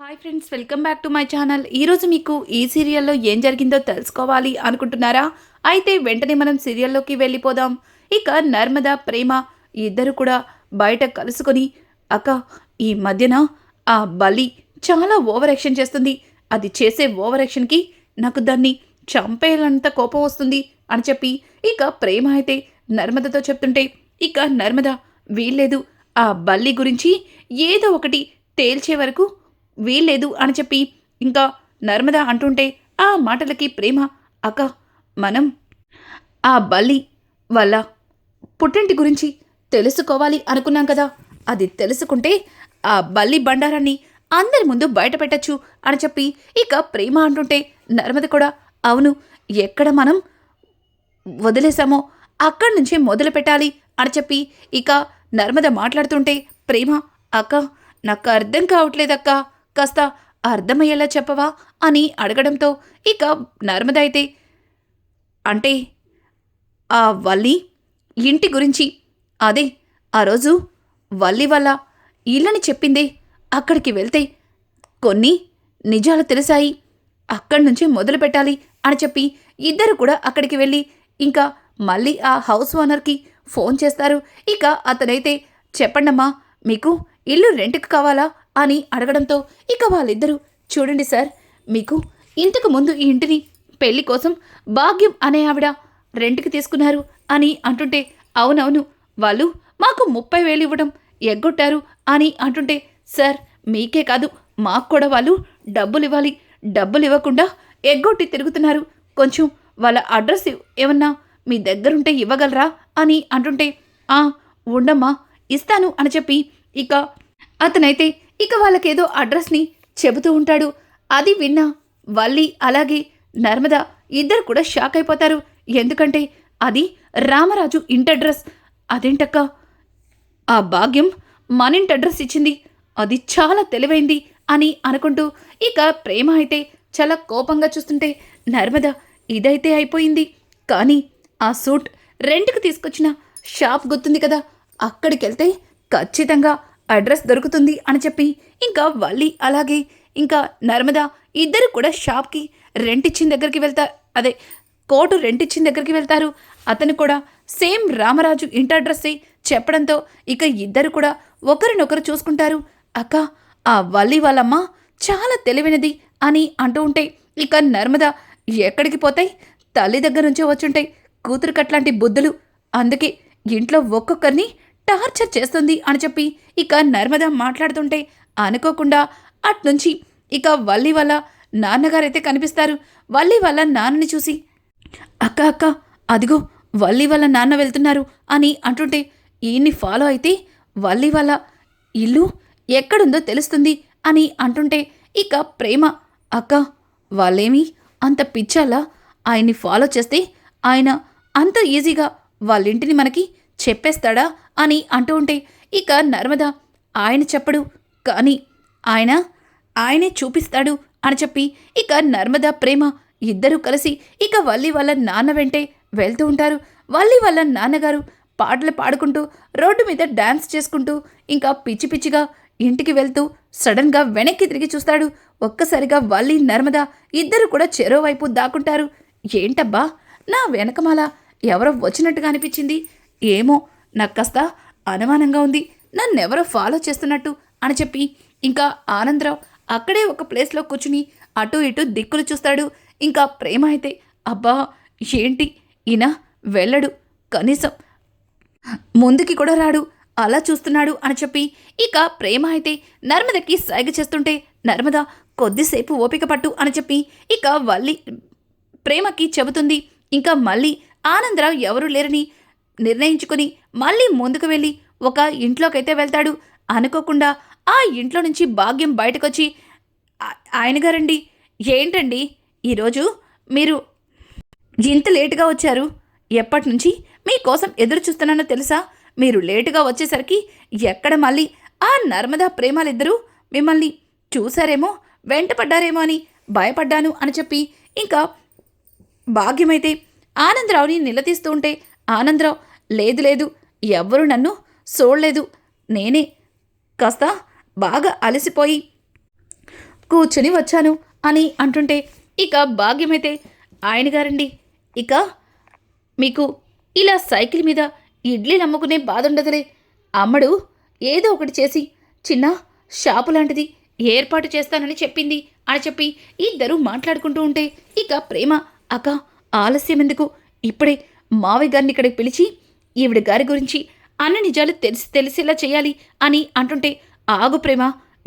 Hi friends welcome back to my channel ఈరోజు మీకు ఈ సీరియల్లో ఏం జరిగిందో తెలుసుకోవాలి అనుకుంటున్నారా? అయితే వెంటనే మనం సీరియల్లోకి వెళ్ళిపోదాం. ఇక నర్మద ప్రేమ ఇద్దరు కూడా బయట కలుసుకొని అక్క ఈ మధ్యన ఆ బలి చాలా ఓవర్ యాక్షన్ చేస్తుంది. అది చేసే ఓవర్ యాక్షన్కి నాకు దాన్ని చంపేయాలంత కోపం వస్తుంది అని చెప్పి ఇక ప్రేమ అయితే నర్మదతో చెప్తుంటే ఇక నర్మద వీల్లేదు. ఆ బల్లి గురించి ఏదో ఒకటి తేల్చే వరకు వీల్లేదు అని చెప్పి ఇంకా నర్మద అంటుంటే ఆ మాటలకి ప్రేమ అక్క మనం ఆ బల్లి వల్ల పుట్టింటి గురించి తెలుసుకోవాలి అనుకున్నాం కదా. అది తెలుసుకుంటే ఆ బల్లి బండారాన్ని అందరి ముందు బయట పెట్టచ్చు అని చెప్పి ఇక ప్రేమ అంటుంటే నర్మద కూడా అవును ఎక్కడ మనం వదిలేశామో అక్కడి నుంచే మొదలు పెట్టాలి అని చెప్పి ఇక నర్మద మాట్లాడుతుంటే ప్రేమ అక్క నాకు అర్థం కావట్లేదక్కా. కాస్త అర్థమయ్యేలా చెప్పవా అని అడగడంతో ఇక నర్మద అయితే అంటే ఆ వల్లి ఇంటి గురించి అదే ఆ రోజు వల్లి వల్ల ఇల్లని చెప్పింది అక్కడికి వెళ్తే కొన్ని నిజాలు తెలిసాయి. అక్కడి నుంచే మొదలు పెట్టాలి అని చెప్పి ఇద్దరు కూడా అక్కడికి వెళ్ళి ఇంకా మళ్ళీ ఆ హౌస్ ఓనర్కి ఫోన్ చేస్తారు. ఇక అతనైతే చెప్పండమ్మా మీకు ఇల్లు రెంట్కి కావాలా? అని అడగడంతో ఇక వాళ్ళిద్దరూ చూడండి సార్ మీకు ఇంతకు ముందు ఈ ఇంటిని పెళ్ళి కోసం భాగ్యం అనే ఆవిడ రెంట్కి తీసుకున్నారు అని అంటుంటే అవునవును వాళ్ళు మాకు ముప్పై వేలు ఇవ్వడం ఎగ్గొట్టారు అని అంటుంటే సార్ మీకే కాదు మాకు కూడా వాళ్ళు డబ్బులు ఇవ్వాలి డబ్బులు ఇవ్వకుండా ఎగ్గొట్టి తిరుగుతున్నారు. కొంచెం వాళ్ళ అడ్రస్ ఏమన్నా మీ దగ్గరుంటే ఇవ్వగలరా? అని అంటుంటే ఆ ఉండమ్మా ఇస్తాను అని చెప్పి ఇక అతనైతే ఇక వాళ్ళకేదో అడ్రస్ని చెబుతూ ఉంటాడు. అది విన్నా వల్లి అలాగే నర్మద ఇద్దరు కూడా షాక్ అయిపోతారు. ఎందుకంటే అది రామరాజు ఇంటి అడ్రస్ అదేంటక్క? ఆ భాగ్యం మన ఇంటి అడ్రస్ ఇచ్చింది. అది చాలా తెలివైంది అని అనుకుంటూ ఇక ప్రేమ అయితే చాలా కోపంగా చూస్తుంటే నర్మద ఇదైతే అయిపోయింది. కానీ ఆ సూట్ రెంట్కి తీసుకొచ్చిన షాప్ గుర్తుంది కదా? అక్కడికి వెళ్తే ఖచ్చితంగా అడ్రస్ దొరుకుతుంది అని చెప్పి ఇంకా వల్లి అలాగే ఇంకా నర్మద ఇద్దరు కూడా షాప్కి రెంట్ ఇచ్చిన దగ్గరికి వెళ్తా అదే కోటు రెంట్ ఇచ్చిన దగ్గరికి వెళ్తారు. అతను కూడా సేమ్ రామరాజు ఇంటి అడ్రస్సే చెప్పడంతో ఇక ఇద్దరు కూడా ఒకరినొకరు చూసుకుంటారు. అక్క ఆ వల్లి వాళ్ళమ్మ చాలా తెలివైనది అని అంటూ ఉంటే ఇక నర్మద ఎక్కడికి పోతాయి? తల్లి దగ్గర నుంచే వచ్చుంటాయి. కూతురుకట్లాంటి బుద్ధులు. అందుకే ఇంట్లో ఒక్కొక్కరిని టార్చర్ చేస్తుంది అని చెప్పి ఇక నర్మద మాట్లాడుతుంటే అనుకోకుండా అట్నుంచి ఇక వల్లి వల్ల నాన్నగారైతే కనిపిస్తారు. వల్లి వాళ్ళ నాన్నని చూసి అక్క అక్క అదిగో వల్లి వాళ్ళ నాన్న వెళ్తున్నారు అని అంటుంటే ఈయన్ని ఫాలో అయితే వల్లి వాళ్ళ ఇల్లు ఎక్కడుందో తెలుస్తుంది అని అంటుంటే ఇక ప్రేమ అక్క వాళ్ళేమి అంత పిచ్చాలా ఆయన్ని ఫాలో చేస్తే ఆయన అంత ఈజీగా వాళ్ళింటిని మనకి చెప్పేస్తాడా అని అంటూ ఉంటే ఇక నర్మద ఆయన చెప్పడు. కానీ ఆయన ఆయనే చూపిస్తాడు అని చెప్పి ఇక నర్మద ప్రేమ ఇద్దరూ కలిసి ఇక వల్లి వాళ్ళ నాన్న వెంటే వెళ్తూ ఉంటారు. వల్లి వాళ్ళ నాన్నగారు పాటలు పాడుకుంటూ రోడ్డు మీద డ్యాన్స్ చేసుకుంటూ ఇంకా పిచ్చి పిచ్చిగా ఇంటికి వెళ్తూ సడన్గా వెనక్కి తిరిగి చూస్తాడు. ఒక్కసారిగా వల్లి నర్మద ఇద్దరు కూడా చెరో వైపు దాక్కుంటారు. ఏంటబ్బా నా వెనకమాల ఎవరో వచ్చినట్టుగా అనిపించింది? ఏమో నాకు కాస్త అనుమానంగా ఉంది. నన్నెవరో ఫాలో చేస్తున్నట్టు అని చెప్పి ఇంకా ఆనందరావు అక్కడే ఒక ప్లేస్లో కూర్చుని అటు ఇటు దిక్కులు చూస్తాడు. ఇంకా ప్రేమ అయితే అబ్బా ఏంటి? ఈయన వెళ్ళడు. కనీసం ముందుకి కూడా రాడు. అలా చూస్తున్నాడు అని చెప్పి ఇక ప్రేమ అయితే నర్మదకి సైగ చేస్తుంటే నర్మద కొద్దిసేపు ఓపిక పట్టు అని చెప్పి ఇక వల్లి ప్రేమకి చెబుతుంది. ఇంకా మళ్ళీ ఆనందరావు ఎవరూ లేరని నిర్ణయించుకుని మళ్ళీ ముందుకు వెళ్ళి ఒక ఇంట్లోకైతే వెళ్తాడు. అనుకోకుండా ఆ ఇంట్లో నుంచి భాగ్యం బయటకొచ్చి ఆయన గారండి. ఏంటండి? ఈరోజు మీరు ఇంత లేటుగా వచ్చారు. ఎప్పటి నుంచి మీకోసం ఎదురు చూస్తున్నానో తెలుసా? మీరు లేటుగా వచ్చేసరికి ఎక్కడ మళ్ళీ ఆ నర్మదా ప్రేమాలిద్దరూ మిమ్మల్ని చూశారేమో వెంటపడ్డారేమో అని భయపడ్డాను అని చెప్పి ఇంకా భాగ్యమైతే ఆనందరావుని నిలదీస్తూ ఉంటే ఆనందరావు లేదు లేదు. ఎవ్వరు నన్ను చూడలేదు నేనే కాస్త బాగా అలసిపోయి కూర్చుని వచ్చాను అని అంటుంటే ఇక భాగ్యమైతే ఆయన గారండి. ఇక మీకు ఇలా సైకిల్ మీద ఇడ్లీలు అమ్ముకునే బాధ ఉండదులే అమ్మడు ఏదో ఒకటి చేసి చిన్న షాపు లాంటిది ఏర్పాటు చేస్తానని చెప్పింది అని చెప్పి ఇద్దరు మాట్లాడుకుంటూ ఉంటే ఇక ప్రేమ అక్క ఆలస్యం ఎందుకు ఇప్పుడే మావయ్య గారిని ఇక్కడికి పిలిచి ఈవిడ గారి గురించి అన్ని నిజాలు తెలిసి తెలిసేలా చేయాలి అని అంటుంటే ఆగు ప్రేమ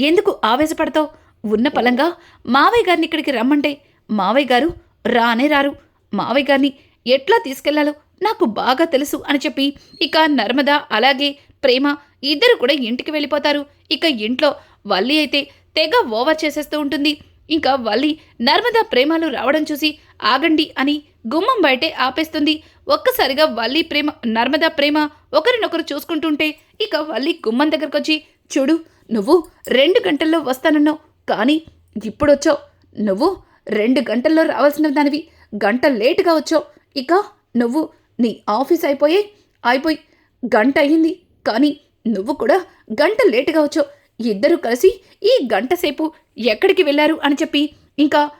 ఎందుకు ఆవేశపడతావు? ఉన్న పలంగా మావయ్య గారిని ఇక్కడికి రమ్మంటే మావయ్య గారు రానే రారు. మావయ్య గారిని ఎట్లా తీసుకెళ్ళాలో నాకు బాగా తెలుసు అని చెప్పి ఇక నర్మద అలాగే ప్రేమ ఇద్దరు కూడా ఇంటికి వెళ్ళిపోతారు. ఇక ఇంట్లో వల్లి అయితే తెగ ఓవర్ చేసేస్తూ ఉంటుంది. ఇంకా వల్లి నర్మద ప్రేమలు రావడం చూసి ఆగండి అని గుమ్మం బయటే ఆపేస్తుంది. ఒక్కసారిగా వల్లి ప్రేమ నర్మదా ప్రేమ ఒకరినొకరు చూసుకుంటుంటే ఇక వల్లి గుమ్మం దగ్గరకు వచ్చి చూడు నువ్వు రెండు గంటల్లో వస్తానన్నావు. కానీ ఇప్పుడు వచ్చావు నువ్వు రెండు గంటల్లో రావాల్సిన దానివి. గంట లేటుగా వచ్చావు. ఇక నువ్వు నీ ఆఫీస్ అయిపోయి అయిపోయి గంట అయ్యింది. కానీ నువ్వు కూడా గంట లేటుగా వచ్చావు. ఇద్దరు కలిసి ఈ గంట సేపు ఎక్కడికి వెళ్ళారు? అని చెప్పి ఇంకా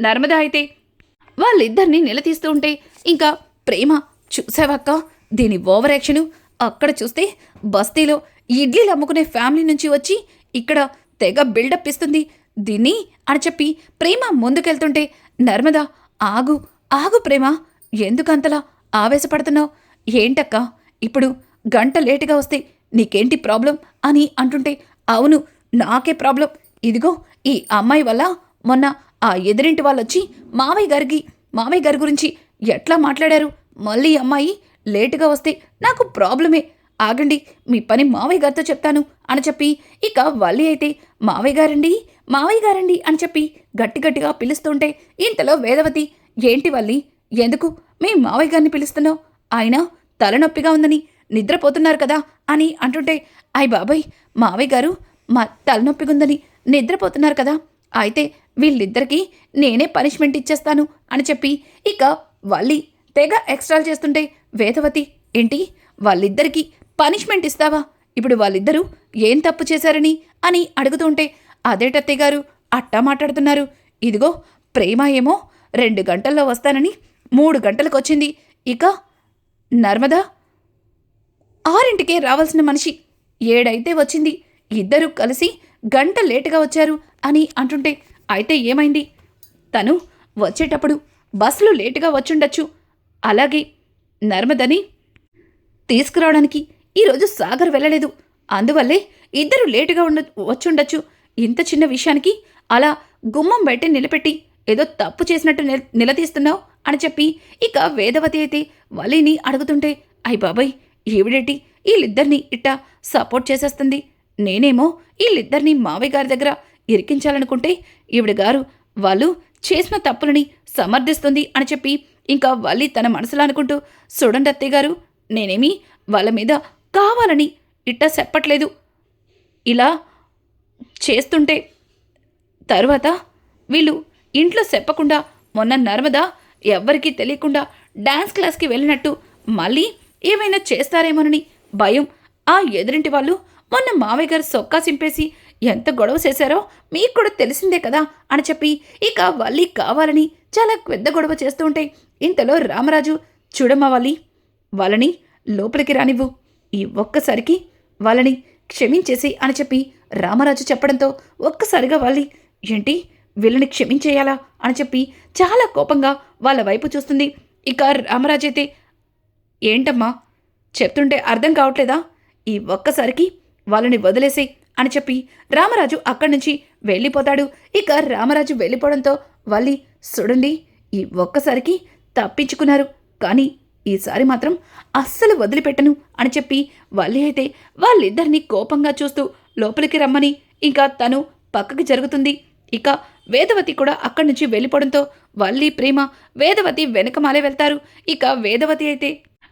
నర్మదా అయితే వాళ్ళిద్దరిని నిలదీస్తూ ఉంటే ఇంకా ప్రేమ చూసావక్క? దీని ఓవర్ యాక్షను అక్కడ చూస్తే బస్తీలో ఇడ్లీలు అమ్ముకునే ఫ్యామిలీ నుంచి వచ్చి ఇక్కడ తెగ బిల్డప్ ఇస్తుంది. దీన్ని అని చెప్పి ప్రేమ ముందుకెళ్తుంటే నర్మదా ఆగు ఆగు ప్రేమ ఎందుకంతలా ఆవేశపడుతున్నావు? ఏంటక్క? ఇప్పుడు గంట లేటుగా వస్తే నీకేంటి ప్రాబ్లం అని అంటుంటే అవును నాకే ప్రాబ్లం. ఇదిగో ఈ అమ్మాయి వల్ల మొన్న ఆ ఎదురింటి వాళ్ళొచ్చి మావయ్య గారికి మావయ్య గారి గురించి ఎట్లా మాట్లాడారు? మళ్ళీ అమ్మాయి లేటుగా వస్తే నాకు ప్రాబ్లమే. ఆగండి మీ పని మావయ్య గారితో చెప్తాను అని చెప్పి ఇక వల్లి అయితే మావయ్య గారండి మావయ్య గారండి అని చెప్పి గట్టి గట్టిగా పిలుస్తుంటే ఇంతలో వేదవతి ఏంటి వల్లి ఎందుకు మీ మావయ్య గారిని పిలుస్తున్నావు? ఆయన తలనొప్పిగా ఉందని నిద్రపోతున్నారు కదా అని అంటుంటే అయ్ బాబాయ్ మావయ్య గారు మా తలనొప్పిగా ఉందని నిద్రపోతున్నారు కదా. అయితే వీళ్ళిద్దరికీ నేనే పనిష్మెంట్ ఇచ్చేస్తాను అని చెప్పి ఇక వల్లి తెగ ఎక్స్ట్రాల్ చేస్తుంటే వేదవతి ఏంటి? వాళ్ళిద్దరికీ పనిష్మెంట్ ఇస్తావా? ఇప్పుడు వాళ్ళిద్దరూ ఏం తప్పు చేశారని? అని అడుగుతుంటే అదేటత్తయ్య గారు అట్టా మాట్లాడుతున్నారు. ఇదిగో ప్రేమ ఏమో రెండు గంటల్లో వస్తానని మూడు గంటలకు వచ్చింది. ఇక నర్మదా ఆరింటికే రావాల్సిన మనిషి ఏడైతే వచ్చింది ఇద్దరూ కలిసి గంట లేటుగా వచ్చారు అని అంటుంటే అయితే ఏమైంది? తను వచ్చేటప్పుడు బస్సులు లేటుగా వచ్చుండొచ్చు. అలాగే నర్మదని తీసుకురావడానికి ఈరోజు సాగర్ వెళ్ళలేదు. అందువల్లే ఇద్దరు లేటుగా ఉండ వచ్చుండొచ్చు. ఇంత చిన్న విషయానికి అలా గుమ్మం బయట నిలబెట్టి ఏదో తప్పు చేసినట్టు నిలదీస్తున్నావు అని చెప్పి ఇక వేదవతి అయితే వలిని అడుగుతుంటే అయ్ బాబాయ్ ఈవిడేటి? వీళ్ళిద్దరినీ ఇట్టా సపోర్ట్ చేసేస్తుంది. నేనేమో వీళ్ళిద్దరినీ మావయ్య గారి దగ్గర ఇరికించాలనుకుంటే ఈవిడ గారు వాళ్ళు చేసిన తప్పులని సమర్థిస్తుంది అని చెప్పి ఇంకా వల్లి తన మనసులో అనుకుంటూ చూడండి అత్తయ్య గారు నేనేమి వాళ్ళ మీద కావాలని ఇట్టా చెప్పట్లేదు. ఇలా చేస్తుంటే తరువాత వీళ్ళు ఇంట్లో చెప్పకుండా మొన్న నర్మదా ఎవ్వరికీ తెలియకుండా డ్యాన్స్ క్లాస్కి వెళ్ళినట్టు మళ్ళీ ఏమైనా చేస్తారేమోనని భయం ఆ ఎదురింటి వాళ్ళు మొన్న మావయ్య గారు సొక్కా సింపేసి ఎంత గొడవ చేశారో మీకు కూడా తెలిసిందే కదా అని చెప్పి ఇక వల్లి కావాలని చాలా పెద్ద గొడవ చేస్తూ ఉంటే ఇంతలో రామరాజు చూడమ్మా వల్లి వాళ్ళని లోపలికి రానివ్వు. ఈ ఒక్కసారికి వాళ్ళని క్షమించేసి అని చెప్పి రామరాజు చెప్పడంతో ఒక్కసారిగా వాళ్ళి ఏంటి వీళ్ళని క్షమించేయాలా? అని చెప్పి చాలా కోపంగా వాళ్ళ వైపు చూస్తుంది. ఇక రామరాజు అయితే ఏంటమ్మా? చెప్తుంటే అర్థం కావట్లేదా? ఈ ఒక్కసారికి వాళ్ళని వదిలేసి అని చెప్పి రామరాజు అక్కడి నుంచి వెళ్ళిపోతాడు. ఇక రామరాజు వెళ్ళిపోవడంతో వల్లి చూడండి ఈ ఒక్కసారికి తప్పించుకున్నారు. కానీ ఈసారి మాత్రం అస్సలు వదిలిపెట్టను అని చెప్పి వల్లి అయితే వాళ్ళిద్దరినీ కోపంగా చూస్తూ లోపలికి రమ్మని ఇంకా తను పక్కకి జరుగుతుంది. ఇక వేదవతి కూడా అక్కడి నుంచి వెళ్ళిపోవడంతో వల్లి ప్రేమ వేదవతి వెనకమాలే వెళ్తారు. ఇక వేదవతి అయితే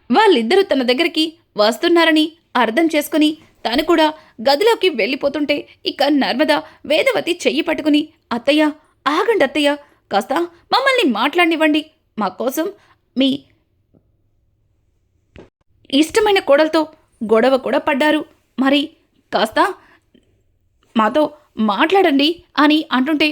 వాళ్ళిద్దరూ తన దగ్గరికి వస్తున్నారని అర్థం చేసుకుని తను కూడా గదిలోకి వెళ్ళిపోతుంటే ఇక నర్మద వేదవతి చెయ్యి పట్టుకుని అత్తయ్య ఆగండి అత్తయ్య కాస్త మమ్మల్ని మాట్లాడినివ్వండి. మా కోసం మీ ఇష్టమైన కోడలతో గొడవ కూడా పడ్డారు. మరి కాస్త మాతో మాట్లాడండి అని అంటుంటే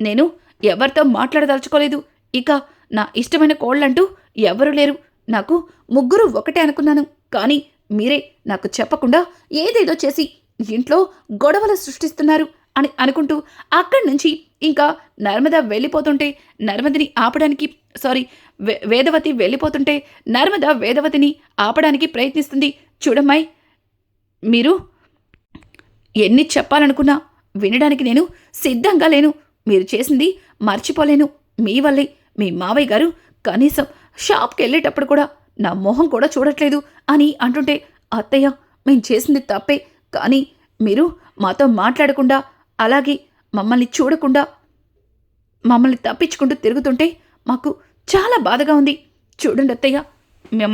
నేను ఎవరితో మాట్లాడదలుచుకోలేదు. ఇక నా ఇష్టమైన కోళ్ళంటూ ఎవరూ లేరు. నాకు ముగ్గురు ఒకటే అనుకున్నాను. కానీ మీరే నాకు చెప్పకుండా ఏదేదో చేసి ఇంట్లో గొడవలు సృష్టిస్తున్నారు అని అనుకుంటూ అక్కడి నుంచి ఇంకా నర్మద వెళ్ళిపోతుంటే నర్మదిని ఆపడానికి సారీ వే- వేదవతి వెళ్ళిపోతుంటే నర్మద వేదవతిని ఆపడానికి ప్రయత్నిస్తుంది. చూడమ్మాయి మీరు ఎన్ని చెప్పాలనుకున్నా వినడానికి నేను సిద్ధంగా లేను. మీరు చేసింది మర్చిపోలేను. మీ వల్లే మీ మావయ్య గారు కనీసం షాప్కి వెళ్ళేటప్పుడు కూడా నా మొహం కూడా చూడట్లేదు అని అంటుంటే అత్తయ్య మేము చేసింది తప్పే కానీ మీరు మాతో మాట్లాడకుండా అలాగే మమ్మల్ని చూడకుండా మమ్మల్ని తప్పించుకుంటూ తిరుగుతుంటే మాకు చాలా బాధగా ఉంది. చూడండి అత్తయ్య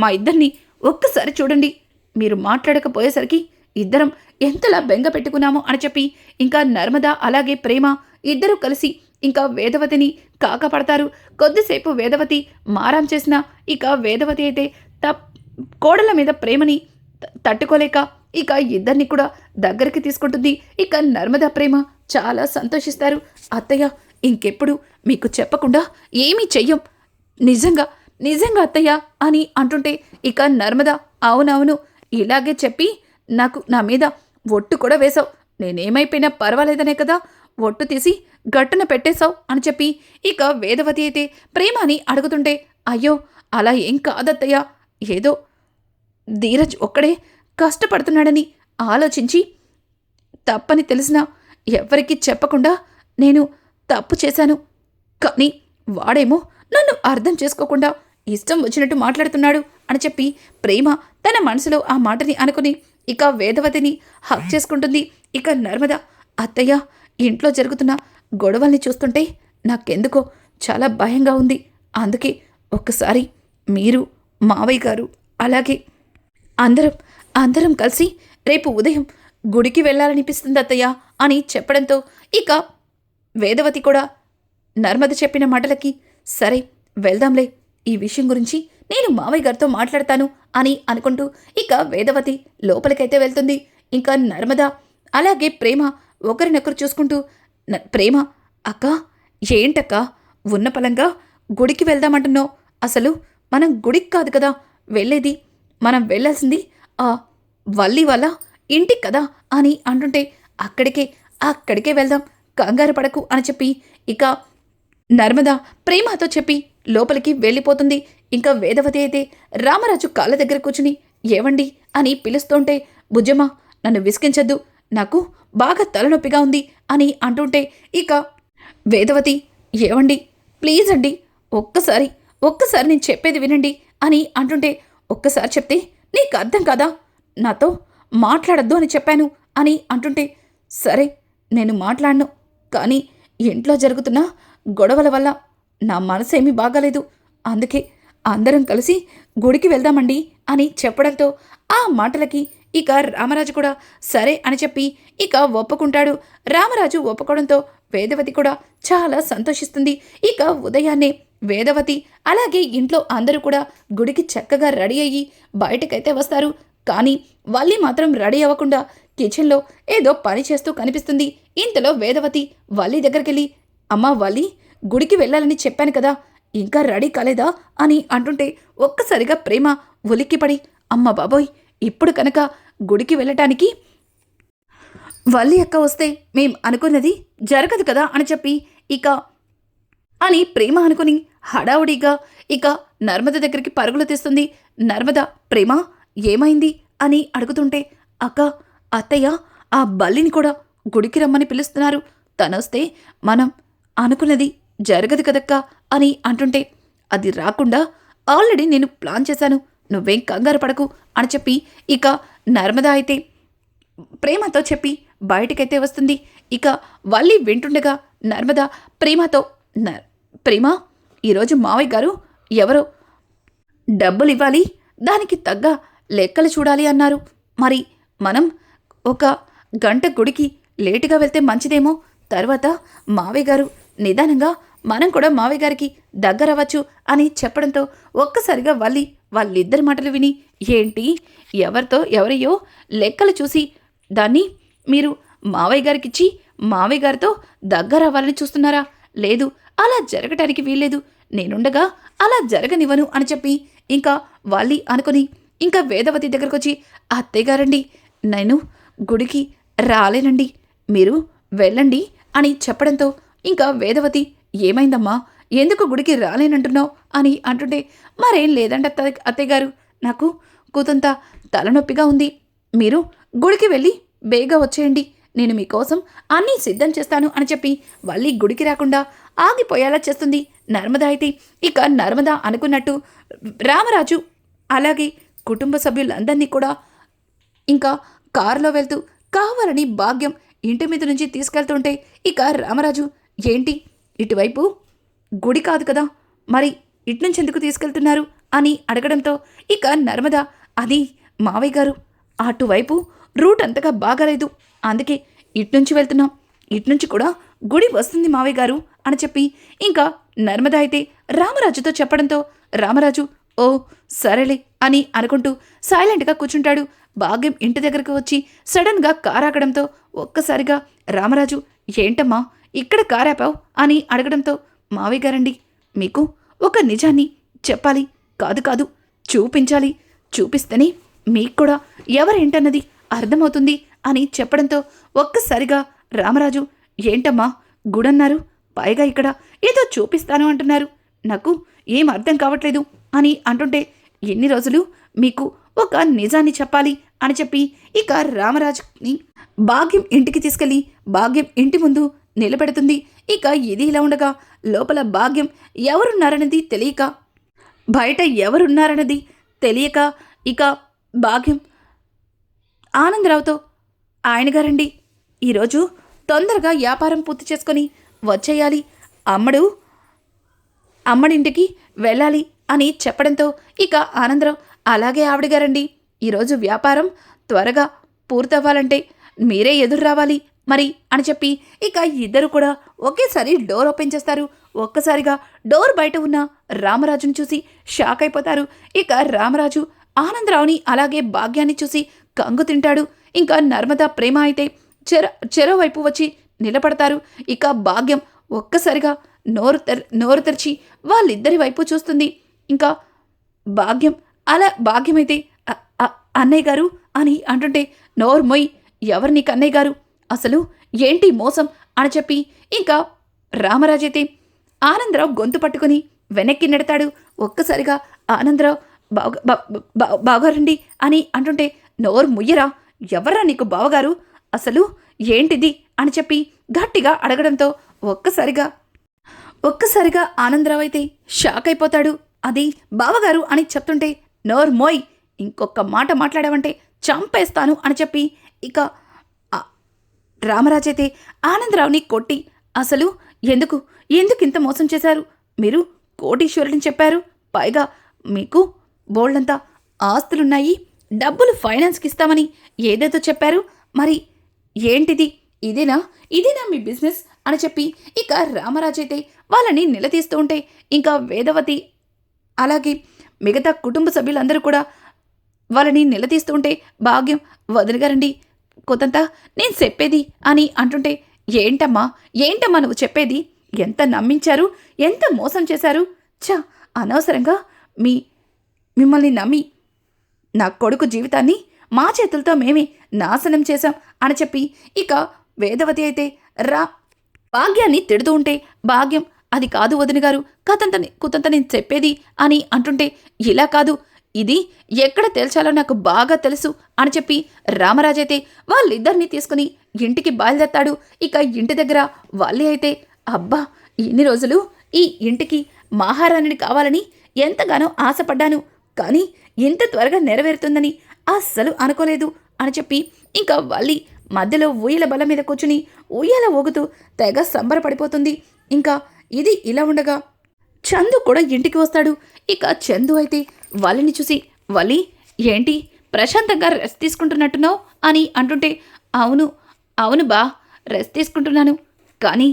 మా ఇద్దరిని ఒక్కసారి చూడండి. మీరు మాట్లాడకపోయేసరికి ఇద్దరం ఎంతలా బెంగ పెట్టుకున్నామో అని చెప్పి ఇంకా నర్మద అలాగే ప్రేమ ఇద్దరూ కలిసి ఇంకా వేదవతిని కాకపడతారు. కొద్దిసేపు వేదవతి మారాం చేసిన ఇక వేదవతి అయితే తప్ కోడల మీద ప్రేమని త- తట్టుకోలేక ఇక ఇద్దరిని కూడా దగ్గరికి తీసుకుంటుంది. ఇక నర్మదా ప్రేమ చాలా సంతోషిస్తారు. అత్తయ్య ఇంకెప్పుడు మీకు చెప్పకుండా ఏమీ చెయ్యం. నిజంగా నిజంగా అత్తయ్య అని అంటుంటే ఇక నర్మద అవునవును ఇలాగే చెప్పి నాకు నా మీద ఒట్టు కూడా వేశావు. నేనేమైపోయినా పర్వాలేదనే కదా. ఒట్టు తీసి గట్టున పెట్టేశావు అని చెప్పి ఇక వేదవతి అయితే ప్రేమని అడుగుతుంటే అయ్యో అలా ఏం కాదత్తయ్య ఏదో ధీరజ్ ఒక్కడే కష్టపడుతున్నాడని ఆలోచించి తప్పని తెలిసినా ఎవరికీ చెప్పకుండా నేను తప్పు చేశాను. కానీ వాడేమో నన్ను అర్థం చేసుకోకుండా ఇష్టం వచ్చినట్టు మాట్లాడుతున్నాడు అని చెప్పి ప్రేమ తన మనసులో ఆ మాటని అనుకుని ఇక వేదవతిని హక్ చేసుకుంటుంది. ఇక నర్మద అత్తయ్య ఇంట్లో జరుగుతున్న గొడవల్ని చూస్తుంటే నాకెందుకో చాలా భయంగా ఉంది. అందుకే ఒక్కసారి మీరు మావయ్య గారు అలాగే అందరం అందరం కలిసి రేపు ఉదయం గుడికి వెళ్ళాలనిపిస్తుంది అత్తయ్య అని చెప్పడంతో ఇక వేదవతి కూడా నర్మద చెప్పిన మాటలకి సరే వెళ్దాంలే ఈ విషయం గురించి నేను మావయ్య గారితో మాట్లాడతాను అని అనుకుంటూ ఇక వేదవతి లోపలికైతే వెళ్తుంది. ఇంకా నర్మద అలాగే ప్రేమ ఒకరినొకరు చూసుకుంటూ ప్రేమ. అక్క ఏంటక్క? ఉన్న పలంగా గుడికి వెళ్దామంటున్నావు. అసలు మనం గుడికి కాదు కదా వెళ్ళేది. మనం వెళ్ళాల్సింది ఆ వల్లి వల్ల ఇంటికి కదా అని అంటుంటే అక్కడికే అక్కడికే వెళ్దాం. కంగారు పడకు అని చెప్పి ఇక నర్మద ప్రేమతో చెప్పి లోపలికి వెళ్ళిపోతుంది. ఇంకా వేదవతి అయితే రామరాజు కాళ్ళ దగ్గర కూర్చుని ఏవండి? అని పిలుస్తుంటే బుజ్జమ్మ నన్ను విసిగించద్దు. నాకు బాగా తలనొప్పిగా ఉంది అని అంటుంటే ఇక వేదవతి ఏవండి? ప్లీజ్ అండి ఒక్కసారి ఒక్కసారి నేను చెప్పేది వినండి అని అంటుంటే ఒక్కసారి చెప్తే నీకు అర్థం కాదా? నాతో మాట్లాడద్దు అని చెప్పాను అని అంటుంటే సరే నేను మాట్లాడను కానీ ఇంట్లో జరుగుతున్న గొడవల వల్ల నా మనసేమీ బాగాలేదు. అందుకే అందరం కలిసి గుడికి వెళ్దామండి అని చెప్పడంతో ఆ మాటలకి ఇక రామరాజు కూడా సరే అని చెప్పి ఇక ఒప్పుకుంటాడు. రామరాజు ఒప్పుకోవడంతో వేదవతి కూడా చాలా సంతోషిస్తుంది. ఇక ఉదయాన్నే వేదవతి అలాగే ఇంట్లో అందరూ కూడా గుడికి చక్కగా రెడీ అయ్యి బయటకైతే వస్తారు. కానీ వల్లి మాత్రం రెడీ అవ్వకుండా కిచెన్లో ఏదో పని చేస్తూ కనిపిస్తుంది. ఇంతలో వేదవతి వల్లి దగ్గరికెళ్ళి అమ్మా వల్లి గుడికి వెళ్ళాలని చెప్పాను కదా ఇంకా రెడీ కాలేదా? అని అంటుంటే ఒక్కసారిగా ప్రేమ ఉలిక్కిపడి అమ్మ బాబోయ్ ఇప్పుడు కనుక గుడికి వెళ్ళటానికి వల్లి అక్క వస్తే మేం అనుకున్నది జరగదు కదా అని చెప్పి ఇక అని ప్రేమ అనుకుని హడావుడిగా ఇక నర్మద దగ్గరికి పరుగులు తీస్తుంది. నర్మద ప్రేమ ఏమైంది? అని అడుగుతుంటే అక్క అత్తయ్య ఆ బల్లిని కూడా గుడికి రమ్మని పిలుస్తున్నారు. తనొస్తే మనం అనుకున్నది జరగదు కదక్కా? అని అంటుంటే అది రాకుండా ఆల్రెడీ నేను ప్లాన్ చేశాను. నువ్వేం కంగారు పడకు అని చెప్పి ఇక నర్మద అయితే ప్రేమతో చెప్పి బయటికైతే వస్తుంది. ఇక వల్లి వింటుండగా నర్మద ప్రేమతో "న- ప్రేమ ఈరోజు మావయ్య గారు ఎవరో డబ్బులు ఇవ్వాలి దానికి తగ్గ లెక్కలు చూడాలి అన్నారు. మరి మనం ఒక గంట గుడికి లేటుగా వెళ్తే మంచిదేమో. తర్వాత మావయ్య గారు నిదానంగా మనం కూడా మావయ్య గారికి దగ్గరవ్వచ్చు అని చెప్పడంతో ఒక్కసారిగా వల్లి వాళ్ళిద్దరి మాటలు విని ఏంటి? ఎవరితో ఎవరయ్యో? లెక్కలు చూసి దాన్ని మీరు మావయ్య గారికిచ్చి మావయ్య గారితో దగ్గర అవ్వాలని చూస్తున్నారా? లేదు అలా జరగటానికి వీల్లేదు. నేనుండగా అలా జరగనివ్వను అని చెప్పి ఇంకా వాలి అనుకుని ఇంకా వేదవతి దగ్గరకు వచ్చి అత్తయ్యగారండి నేను గుడికి రాలేనండి మీరు వెళ్ళండి అని చెప్పడంతో ఇంకా వేదవతి ఏమైందమ్మా? ఎందుకు గుడికి రాలేనంటున్నావు? అని అంటుంటే మరేం లేదంట అత్త అత్తయ్య గారు నాకు కూతంత తలనొప్పిగా ఉంది. మీరు గుడికి వెళ్ళి బేగా వచ్చేయండి. నేను మీకోసం అన్నీ సిద్ధం చేస్తాను అని చెప్పి వల్లి గుడికి రాకుండా ఆగిపోయేలా చేస్తుంది నర్మద అయితే. ఇక నర్మద అనుకున్నట్టు రామరాజు అలాగే కుటుంబ సభ్యులందరినీ కూడా ఇంకా కారులో వెళ్తూ కావాలని భాగ్యం ఇంటి మీద నుంచి తీసుకెళ్తుంటే ఇక రామరాజు ఏంటి? ఇటువైపు గుడి కాదు కదా మరి ఇట్నుంచి ఎందుకు తీసుకెళ్తున్నారు? అని అడగడంతో ఇక నర్మద అది మావయ్య గారు. అటువైపు రూట్ అంతగా బాగాలేదు. అందుకే ఇట్నుంచి వెళ్తున్నాం. ఇట్నుంచి కూడా గుడి వస్తుంది మావయ్య గారు అని చెప్పి ఇంకా నర్మద అయితే రామరాజుతో చెప్పడంతో రామరాజు ఓ సరేలే అని అనుకుంటూ సైలెంట్గా కూర్చుంటాడు. భాగ్యం ఇంటి దగ్గరకు వచ్చి సడన్గా కారాకడంతో ఒక్కసారిగా రామరాజు ఏంటమ్మా ఇక్కడ కారాపావు అని అడగడంతో మావయ్య గారండి మీకు ఒక నిజాన్ని చెప్పాలి. కాదు కాదు చూపించాలి. చూపిస్తేనే మీకు కూడా ఎవరేంటన్నది అర్థమవుతుంది అని చెప్పడంతో ఒక్కసారిగా రామరాజు ఏంటమ్మా గుడన్నారు? పైగా ఇక్కడ ఏదో చూపిస్తాను అంటున్నారు. నాకు ఏం అర్థం కావట్లేదు అని అంటుంటే ఎన్ని రోజులు మీకు ఒక నిజాన్ని చెప్పాలి అని చెప్పి ఇక రామరాజుని భాగ్యం ఇంటికి తీసుకెళ్ళి భాగ్యం ఇంటి ముందు నిలబెడుతుంది. ఇక ఇది ఇలా ఉండగా లోపల భాగ్యం ఎవరున్నారన్నది తెలియక బయట ఎవరున్నారన్నది తెలియక ఇక భాగ్యం ఆనందరావుతో ఆయన గారండి ఈరోజు తొందరగా వ్యాపారం పూర్తి చేసుకొని వచ్చేయాలి. అమ్మడు అమ్మడింటికి వెళ్ళాలి అని చెప్పడంతో ఇక ఆనందరావు అలాగే ఆవిడ గారండి ఈరోజు వ్యాపారం త్వరగా పూర్తవ్వాలంటే మీరే ఎదురు రావాలి మరి అని చెప్పి ఇక ఇద్దరు కూడా ఒకేసారి డోర్ ఓపెన్ చేస్తారు. ఒక్కసారిగా డోర్ బయట ఉన్న రామరాజును చూసి షాక్ అయిపోతారు. ఇక రామరాజు ఆనందరావుని అలాగే భాగ్యాన్ని చూసి కంగు తింటాడు. ఇంకా నర్మదా ప్రేమ అయితే చెర చెరవైపు వచ్చి నిలబడతారు. ఇక భాగ్యం ఒక్కసారిగా నోరు తెర నోరు తెరిచి వాళ్ళిద్దరి వైపు చూస్తుంది. ఇంకా భాగ్యం అలా భాగ్యమైతే అన్నయ్య గారు అని అంటుంటే నోరు మొయ్ ఎవరు నీకు అన్నయ్య గారు? అసలు ఏంటి మోసం అని చెప్పి ఇంకా రామరాజైతే ఆనందరావు గొంతు పట్టుకుని వెనక్కి నెడతాడు. ఒక్కసారిగా ఆనందరావు బావ బా- బావగారండి అని అంటుంటే నోరు ముయ్యరా? ఎవర్రా నీకు బావగారు? అసలు ఏంటిది? అని చెప్పి గట్టిగా అడగడంతో ఒక్కసారిగా ఒక్కసారిగా ఆనందరావు అయితే షాక్ అయిపోతాడు. అది బావగారు? అని చెప్తుంటే నోర్ మోయ్ ఇంకొక మాట మాట్లాడావంటే చంపేస్తాను అని చెప్పి ఇక రామరాజైతే ఆనందరావుని కొట్టి అసలు ఎందుకు? ఎందుకు ఇంత మోసం చేశారు? మీరు కోటీశ్వరుని చెప్పారు. పైగా మీకు బోల్డంతా ఆస్తులున్నాయి. డబ్బులు ఫైనాన్స్కి ఇస్తామని ఏదేదో చెప్పారు. మరి ఏంటిది? ఇదేనా? ఇదేనా మీ బిజినెస్? అని చెప్పి ఇక రామరాజు అయితే వాళ్ళని నిలదీస్తూ ఉంటే ఇంకా వేదవతి అలాగే మిగతా కుటుంబ సభ్యులందరూ కూడా వాళ్ళని నిలదీస్తూ ఉంటే భాగ్యం వదిలిగారండి కొంతంత నేను చెప్పేది అని అంటుంటే ఏంటమ్మా? ఏంటమ్మా నువ్వు చెప్పేది? ఎంత నమ్మించారు? ఎంత మోసం చేశారు? ఛ! అనవసరంగా మీ మిమ్మల్ని నమ్మి నా కొడుకు జీవితాన్ని మా చేతులతో మేమే నాశనం చేశాం అని చెప్పి ఇక వేదవతి అయితే రా భాగ్యాన్ని తిడుతూ ఉంటే భాగ్యం అది కాదు వదిన గారు కతంతని కుతంత నేను చెప్పేది అని అంటుంటే ఇలా కాదు ఇది ఎక్కడ తేల్చాలో నాకు బాగా తెలుసు అని చెప్పి రామరాజైతే వాళ్ళిద్దరినీ తీసుకుని ఇంటికి బయలుదేరతాడు. ఇక ఇంటి దగ్గర వాళ్ళే అయితే అబ్బా ఇన్ని రోజులు ఈ ఇంటికి మహారాణిని కావాలని ఎంతగానో ఆశపడ్డాను. కానీ ఇంత త్వరగా నెరవేరుతుందని అస్సలు అనుకోలేదు అని చెప్పి ఇంకా వల్లి మధ్యలో ఊయల బల మీద కూర్చుని ఊయల ఊగుతూ తెగ సంబరపడిపోతుంది. ఇంకా ఇది ఇలా ఉండగా చందు కూడా ఇంటికి వస్తాడు. ఇక చందు అయితే వాళ్ళని చూసి వలి ఏంటి? ప్రశాంతంగా రెస్ట్ తీసుకుంటున్నట్టున్నావు? అని అంటుంటే అవును అవును బా రెస్ట్ తీసుకుంటున్నాను కానీ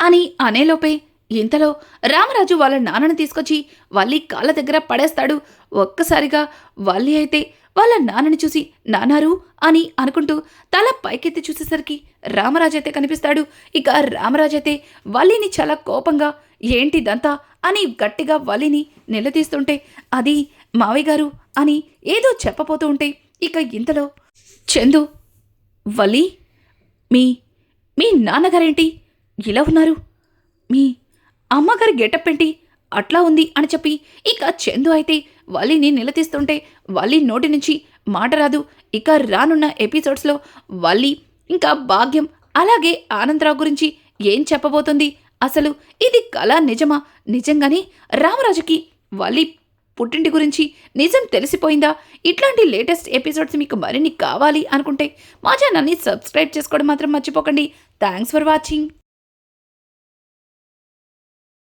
అని అనేలోపే ఇంతలో రామరాజు వాళ్ళ నాన్నను తీసుకొచ్చి వల్లి కాళ్ళ దగ్గర పడేస్తాడు. ఒక్కసారిగా వల్లి అయితే వాళ్ళ నాన్నని చూసి నానారు అని అనుకుంటూ తల పైకెత్తి చూసేసరికి రామరాజు అయితే కనిపిస్తాడు. ఇక రామరాజు అయితే వల్లిని చాలా కోపంగా ఏంటిదంతా అని గట్టిగా వలిని నిలదీస్తుంటే అది మావయ్య గారు అని ఏదో చెప్పబోతూ ఉంటే ఇక ఇంతలో చందు వలి మీ మీ నాన్నగారేంటి? ఇలా ఉన్నారు? మీ అమ్మగారి గెటప్ ఏంటి? అట్లా ఉంది అని చెప్పి ఇక చందు అయితే వలిని నిలదీస్తుంటే వలి నోటి నుంచి మాట రాదు. ఇక రానున్న ఎపిసోడ్స్లో వల్లి ఇంకా భాగ్యం అలాగే ఆనందరావు గురించి ఏం చెప్పబోతుంది? అసలు ఇది కళ నిజమా? నిజంగానే రామరాజుకి వలి పుట్టింటి గురించి నిజం తెలిసిపోయిందా? ఇట్లాంటి లేటెస్ట్ ఎపిసోడ్స్ మీకు మరిన్ని కావాలి అనుకుంటే మా ఛానల్ని సబ్స్క్రైబ్ చేసుకోవడం మాత్రం మర్చిపోకండి. Thanks for watching.